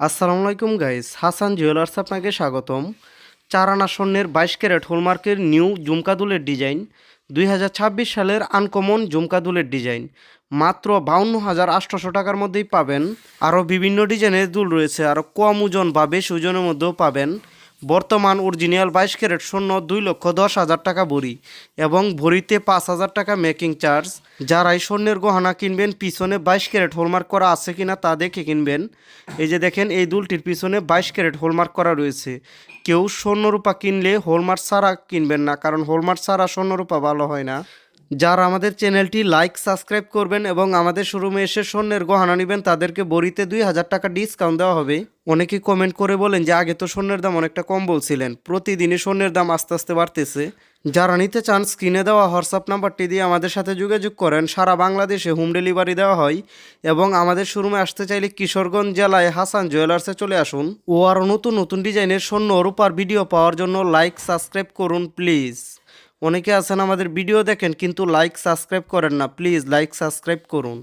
আসসালামু আলাইকুম guys Hasan jewellers আপনাকে স্বাগতম। চারানা স্বর্ণের বাইশ ক্যারেট হোলমার্কের নিউ জুমকাদুলের ডিজাইন, দুই হাজার ছাব্বিশ সালের আনকমন জুমকাদুলের ডিজাইন। মাত্র বাউন্ন হাজার আটশোশো টাকার মধ্যেই পাবেন। আরও বিভিন্ন ডিজাইনের দুল রয়েছে। আরও কম ওজন বা বেশ ওজনের মধ্যেও পাবেন। বর্তমান অরিজিনাল বাইশ ক্যারেট স্বর্ণ দুই লক্ষ দশ হাজার টাকা ভরি এবং ভরিতে পাঁচ হাজার টাকা মেকিং চার্জ। যারাই স্বর্ণের গহনা কিনবেন, পিছনে বাইশ ক্যারেট হোলমার্ক করা আছে কিনা তা দেখে কিনবেন। এই যে দেখেন, এই দুলটির পিছনে বাইশ ক্যারেট হোলমার্ক করা রয়েছে। কেউ স্বর্ণরূপা কিনলে হোলমার্ক ছাড়া কিনবেন না, কারণ হোলমার্ক ছাড়া স্বর্ণরূপা ভালো হয় না। যারা আমাদের চ্যানেলটি লাইক, সাবস্ক্রাইব করবেন এবং আমাদের শোরুমে এসে স্বর্ণের গহনা নেবেন, তাদেরকে বড়িতে দুই হাজার টাকা ডিসকাউন্ট দেওয়া হবে। অনেকে কমেন্ট করে বলেন যে, আগে তো স্বর্ণের দাম অনেকটা কম বলছিলেন প্রতিদিনই স্বর্ণের দাম আস্তে আস্তে বাড়তেছে। যারা নিতে চান, স্ক্রিনে দেওয়া হোয়াটসঅ্যাপ নাম্বারটি দিয়ে আমাদের সাথে যোগাযোগ করেন। সারা বাংলাদেশে হোম ডেলিভারি দেওয়া হয় এবং আমাদের শোরুমে আসতে চাইলে কিশোরগঞ্জ জেলায় হাসান জুয়েলার্সে চলে আসুন। ও আরও নতুন নতুন ডিজাইনের স্বর্ণ, রূপার ভিডিও পাওয়ার জন্য লাইক, সাবস্ক্রাইব করুন, প্লিজ। অনেকে আছেন আমাদের ভিডিও দেখেন কিন্তু লাইক সাবস্ক্রাইব করেন না। প্লিজ লাইক সাবস্ক্রাইব করুন।